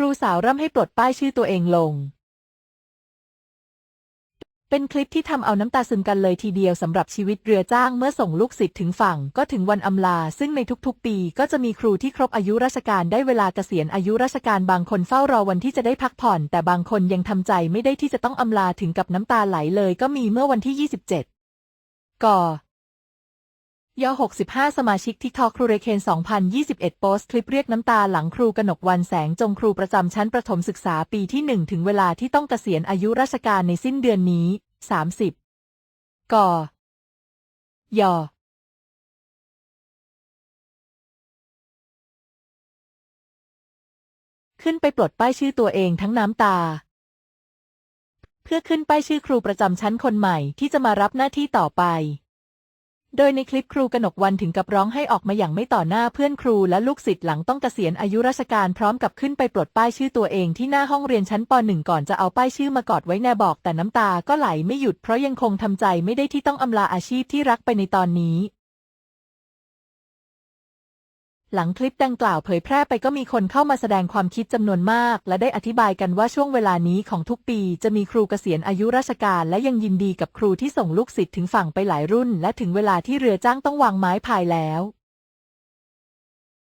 ครูสาวร่ำให้ปลดป้ายชื่อตัวเองลง เป็นคลิปที่ทำเอาน้ำตาซึมกันเลยทีเดียวสำหรับชีวิตเรือจ้างเมื่อส่งลูกศิษย์ถึงฝั่งก็ถึงวันอำลา ซึ่งในทุกๆ ปีก็จะมีครูที่ครบอายุราชการได้เวลาเกษียณอายุราชการบางคนเฝ้ารอวันที่จะได้พักผ่อน แต่บางคนยังทำใจไม่ได้ที่จะต้องอำลาถึงกับน้ำตาไหลเลยก็มีเมื่อวันที่ 27ก่อ ย65 สมาชิกทิกทอกครูเรเคน 2021 โพสต์คลิปเรียกน้ำตาหลังครูกนกวันแสงจงครูประจำชั้นประถมศึกษาปีที่ 1 ถึงเวลาที่ต้องเกษียณอายุราชการในสิ้นเดือนนี้ 30ก่อยขึ้นไปปลดป้ายชื่อตัวเองทั้งน้ำตา เพื่อขึ้นป้ายชื่อครูประจำชั้นคนใหม่ที่จะมารับหน้าที่ต่อไป โดยในคลิปครูกนกวันถึงกับร้องให้ออกมาอย่างไม่ต่อหน้าเพื่อนครูและลูกศิษย์หลังต้องเกษียณอายุราชการพร้อมกับขึ้นไปปลดป้ายชื่อตัวเองที่หน้าห้องเรียนชั้นป .1 ก่อนจะเอาป้ายชื่อมากอดไว้แนบอกแต่น้ำตาก็ไหลไม่หยุดเพราะยังคงทำใจไม่ได้ที่ต้องอำลาอาชีพที่รักไปในตอนนี้ หลังคลิปดังกล่าวเผยแพร่ไปก็มีคนเข้ามาแสดงความคิดจำนวนมาก และได้อธิบายกันว่าช่วงเวลานี้ของทุกปี จะมีครูเกษียณอายุราชการและยังยินดีกับครูที่ส่งลูกศิษย์ถึงฝั่งไปหลายรุ่น และถึงเวลาที่เรือจ้างต้องวางไม้พายแล้ว